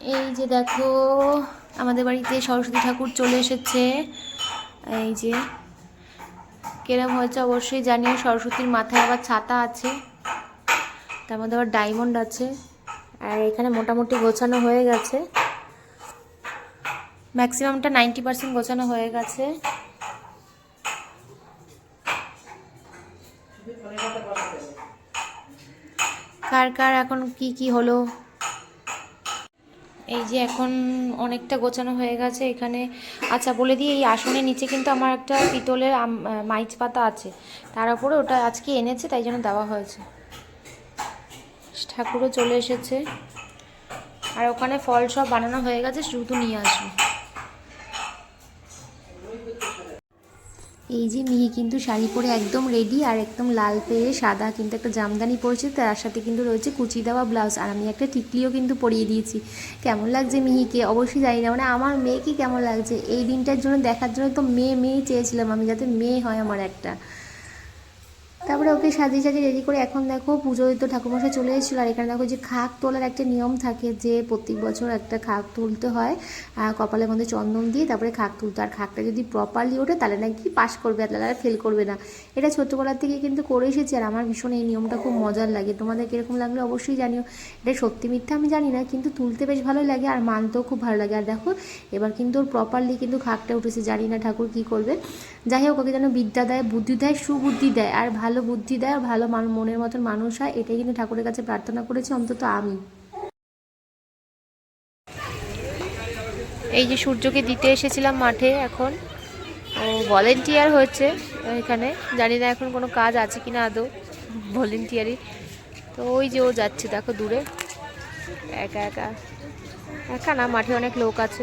এই যে দেখো, আমাদের বাড়িতে সরস্বতী ঠাকুর চলে এসেছে। এই যে, কেরম হয়েছে অবশ্যই জানিও, সরস্বতীর মাথায় আবার ছাতা আছে, তার মধ্যে আবার ডায়মন্ড আছে, আর এখানে মোটামুটি গোছানো হয়ে গেছে। ম্যাক্সিমামটা নাইনটি পার্সেন্ট গোছানো হয়ে গেছে। কার কার এখন কি কি হলো? এই যে এখন অনেকটা গোছানো হয়ে গেছে, এখানে আচ্ছা বলে দিই, এই আসনের নিচে কিন্তু আমার একটা পিতলের মাইচ পাতা আছে। তার উপরে ওটা আজকে এনেছে, তাই জন্য দেওয়া হয়েছে। ঠাকুরও চলে এসেছে। আর ওখানে ফল সব বানানো হয়ে গেছে, শুধু নিয়ে আসবে। এই যে মিহি কিন্তু শাড়ি পরে একদম রেডি আর একদম লাল পেয়ে সাদা কিন্তু একটা জামদানি পরেছে, তার সাথে কিন্তু রয়েছে কুচি দেওয়া ব্লাউজ আর আমি একটা টিকলিও কিন্তু পরিয়ে দিয়েছি। কেমন লাগছে মিহিকে? অবশ্যই জানি না মানে আমার মেয়েকে কেমন লাগছে? এই দিনটার জন্য দেখার জন্য তো মেয়ে মেয়ে চেয়েছিলাম আমি যাতে মেয়ে হয় আমার একটা। তারপরে ওকে সাজিয়ে সাজিয়ে রেডি করে এখন দেখো পুজোয় তো ঠাকুরমশাই চলে এসেছিল। আর এখানে দেখো যে খাক তোলার একটা নিয়ম থাকে যে প্রত্যেক বছর একটা খাক তুলতে হয় কপালের মধ্যে চন্দন দিয়ে তারপরে খাক তুলতে আর খাকটা যদি প্রপারলি ওঠে তাহলে নাকি পাস করবে আর তাহলে ফেল করবে না। এটা ছোটোবেলার থেকে কিন্তু করে এসেছি আর আমার ভীষণ এই নিয়মটা খুব মজার লাগে। তোমাদের কীরকম লাগলে অবশ্যই জানিও। এটা সত্যি মিথ্যা আমি জানি না, কিন্তু তুলতে বেশ ভালোই লাগে আর মানতেও খুব ভালো লাগে। আর দেখো, এবার কিন্তু ওর প্রপারলি কিন্তু খাকটা উঠেছে। জানি না ঠাকুর কী করবে। যাই হোক, ওকে যেন বিদ্যা দেয়, বুদ্ধি দেয়, সুবুদ্ধি দেয়। আর ভালো বুদ্ধি দেয় আর ভালো মনের মতন মানুষ হয় এটাই কিন্তু ঠাকুরের কাছে প্রার্থনা করেছি অন্তত আমি। এই যে সূর্যকে দিতে এসেছিলাম মাঠে এখন ও ভলেন্টিয়ার হয়েছে এখানে জানি না এখন কোনো কাজ আছে কি না আদৌ ভলেন্টিয়ারই তো ওই যে ও যাচ্ছে দেখো দূরে। একা একা। একা না মাঠে অনেক লোক আছে।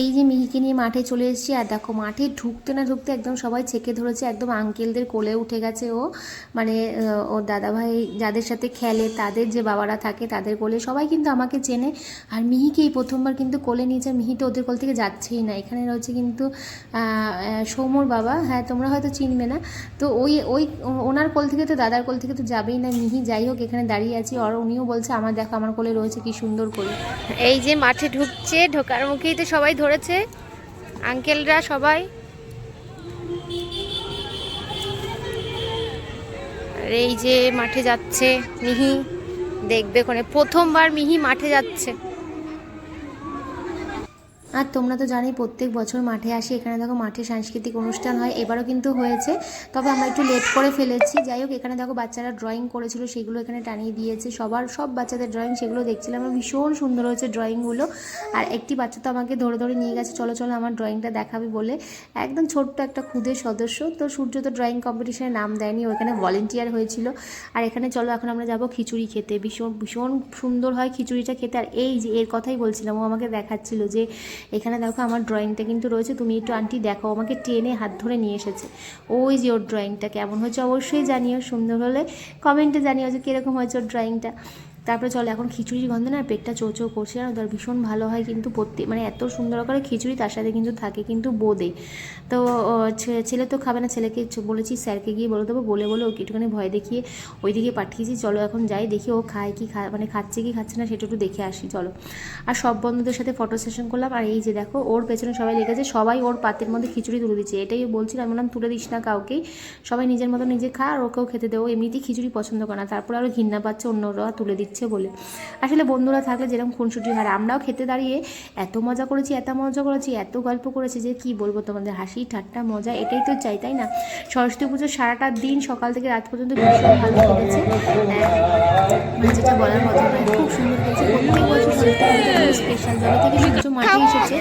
এই যে মিহিকে নিয়ে মাঠে চলে এসেছি, আর দেখো মাঠে ঢুকতে না ঢুকতে একদম সবাই ছেকে ধরেছে, একদম আঙ্কেলদের কোলে উঠে গেছে ও। মানে ওর দাদাভাই যাদের সাথে খেলে, তাদের যে বাবারা থাকে তাদের কোলে, সবাই কিন্তু আমাকে চেনে। আর মিহিকে এই প্রথমবার কিন্তু কোলে নিয়েছে মিহি তো ওদের কোল থেকে যাচ্ছেই না। এখানে রয়েছে কিন্তু সৌমর বাবা হ্যাঁ তোমরা হয়তো চিনবে না। তো ওই ওই, ওনার কোল থেকে তো দাদার কোল থেকে তো যাবেই না মিহি। যাই হোক, এখানে দাঁড়িয়ে আছি। আর উনিও বলছে, আমার দেখো, আমার কোলে রয়েছে, কি সুন্দর করে এই যে মাঠে ঢুকছে, ঢোকার মুখেই তো সবাই ধরেছে। আঙ্কেলরা সবাই। আর এই যে মাঠে যাচ্ছে মিহি, দেখবে কোনে। প্রথমবার মিহি মাঠে যাচ্ছে। আর তোমরা তো জানি প্রত্যেক বছর মাঠে আসি, এখানে দেখো মাঠে সাংস্কৃতিক অনুষ্ঠান হয়, এবারও কিন্তু হয়েছে। তবে আমরা একটু লেট করে ফেলেছি। যাই হোক, এখানে দেখো বাচ্চারা ড্রয়িং করেছিল, সেগুলো এখানে টানিয়ে দিয়েছে সবার। সব বাচ্চাদের ড্রয়িং সেগুলো দেখছিলাম আমার ভীষণ সুন্দর হয়েছে ড্রয়িংগুলো আর একটি বাচ্চা তো আমাকে ধরে ধরে নিয়ে গেছে, চলো চলো, আমার ড্রয়িংটা দেখাবে বলে। একদম ছোট্ট একটা ক্ষুদে সদস্য। তো সূর্য তো ড্রয়িং কম্পিটিশনে নাম দেয়নি ওখানে ভলেন্টিয়ার হয়েছিল। আর এখানে চলো, এখন আমরা যাব খিচুড়ি খেতে। ভীষণ ভীষণ সুন্দর হয় খিচুড়িটা খেতে। আর এই যে, এর কথাই বলছিলাম, ও আমাকে দেখাচ্ছিল যে এখানে দেখো আমার ড্রয়িংটা কিন্তু রয়েছে। তুমি একটু আন্টি দেখো আমাকে টেনে হাত ধরে নিয়ে এসেছে। ওই যে ওর ড্রয়িংটা কেমন হয়েছে অবশ্যই জানিও, সুন্দর হলে কমেন্টে জানিও যে কীরকম হয়েছে ওর ড্রয়িংটা তারপরে চলো, এখন খিচুড়ির গন্ধ না, পেটটা চো চো করছে আর ওদের ভীষণ ভালো হয় কিন্তু প্রত্যেক মানে এত সুন্দর করে খিচুড়ি, তার সাথে কিন্তু থাকে কিন্তু বোঁদে। তো ছেলে তো খাবে না, ছেলেকে বলেছি স্যারকে গিয়ে বলে দেবো, বলে বলে ওকে একটুখানি ভয় দেখিয়ে ওইদিকে পাঠিয়েছি, চলো এখন যাই, দেখি ও খায় কি খা মানে খাচ্ছে কি খাচ্ছে না, সেটা একটু দেখে আসি, চলো। আর সব বন্ধুদের সাথে ফটো সেশন করলাম, আর এই যে দেখো, ওর পেছনে সবাই লেগেছে, সবাই ওর পাতের মধ্যে খিচুড়ি তুলে দিচ্ছে, এটাই বলছিল, আমি বললাম, তুলে দিস না কাউকেই সবাই নিজের মতো নিজে খা, আর ওকেও খেতে দেবো এমনিতেই খিচুড়ি পছন্দ করে না। তারপর আরও ঘৃণা পাচ্ছে অন্যরা, তুলে দিচ্ছে। বলে। আসলে বন্ধুরা থাকলে যেরকম খুনসুটি হয় আমরাও খেতে দাঁড়িয়ে এত মজা করেছি এত মজা করেছি এত গল্প করেছি যে কি বলব তোমাদের হাসি ঠাট্টা মজা এটাই তো চাই তাই না? সরস্বতী পুজোর সারাটা দিন সকাল থেকে রাত পর্যন্ত ভীষণ ভালো কেটেছে। যেটা বলার কথা নয় খুব সুন্দর হয়েছে প্রত্যেক বছর সরস্বতী স্পেশাল যবে থেকে সূর্য মাঠে এসেছে।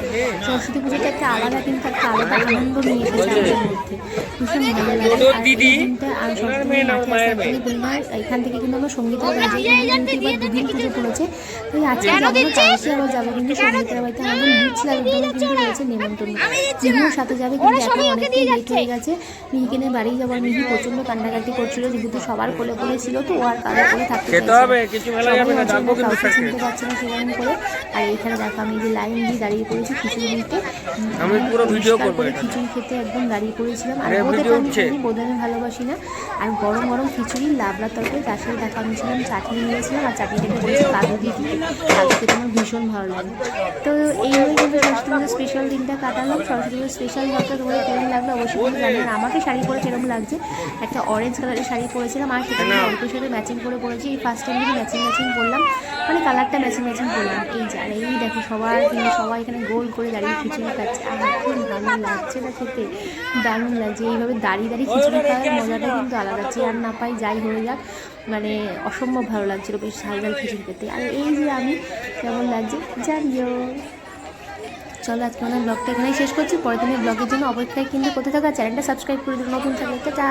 সরস্বতী পুজোটা একটা আলাদা কিন্তু একটা আলাদা আনন্দ নিয়ে এসেছে আমাদের মধ্যে। ভীষণ ভালো লাগে। আর সরস্বতী মাঠে আপনি এখান থেকে কিন্তু আমরা সঙ্গীতের এবার দুদিন পুজো পড়েছে। তো আজকে যাব না কালকে আবার যাব কিন্তু সঙ্গীতের বাড়িতে আমাদের লিচ লাগাতে কিন্তু রয়েছে নেমন্তন্ন। মিহিও সাথে যাবে কিন্তু এখন অনেকটাই লেট হয়ে গেছে। মিহিকেনের বাড়ি যাবার মিহি প্রচণ্ড কান্নাকাটি করছিল যেহেতু সবার কোলে কোলে ছিল তো ও আর কারও কোলে থাকতে খেতে হবে কিছু মেলা যাবে না হচ্ছে কিন্তু কাউকে চিনতে পারছে না সেরকম করে। আর এইখানে দেখো আমি যে লাইন দিয়ে দাঁড়িয়ে পড়েছি খিচুড়ি দিতে আমি পুরো ভিডিও করব। খিচুড়ি খেতে একদম দাঁড়িয়ে পড়েছিলাম। আর ভিডিও আমি। খাই ভালোবাসি না। আর গরম গরম খিচুড়ি লাবড়া তরকারি তার সাথে দেখা আমি ছিলাম চাটনি নিয়েছিলাম আর চাটনিটাকে করেছি কাজু দিয়ে দিতে কাজু খেতে আমার ভীষণ ভালো লাগে। তো এইভাবে কিন্তু সরস্বতী পুজোর স্পেশাল দিনটা কাটালাম। সরস্বতী পুজোর স্পেশাল ব্লগটা তোমাদের কেমন লাগল অবশ্যই কিন্তু আর আমাকে শাড়ি পরে কেরম লাগছে? একটা অরেঞ্জ কালারের শাড়ি পরেছিলাম, আর সেটা আমি অল্পের সাথে ম্যাচিং করে পরেছি। এই ফার্স্ট টাইম কিন্তু ম্যাচিং ম্যাচিং করলাম মানে কালারটা ম্যাচিং ম্যাচিং করলাম। এই যে, আর এই দেখো সবার কিন্তু সবাই এখানে গোল করে দাঁড়িয়ে খিচুড়ি খাচ্ছে। আমার খুব ভালো লাগছে না খেতে। দারুণ লাগছে। এইভাবে দাঁড়িয়ে দাঁড়িয়ে খিচুড়ি খাওয়ার মজাটা কিন্তু আলাদা। চেয়ার না পাই যাই হয়ে যাক। মানে অসম্ভব ভালো লাগছিল বেশ ঝাল ঝাল খিচুড়ি খেতে। আর এই যে আমি কেমন লাগছে জানিও। চলো, আজকে আমাদের ব্লগটা এখানেই শেষ করছি। পরের দিনের ব্লগের জন্য অপেক্ষায় কিন্তু কোথায় থাকা? চ্যানেলটা সাবস্ক্রাইব করে দেবো নতুন থাকলে টাটা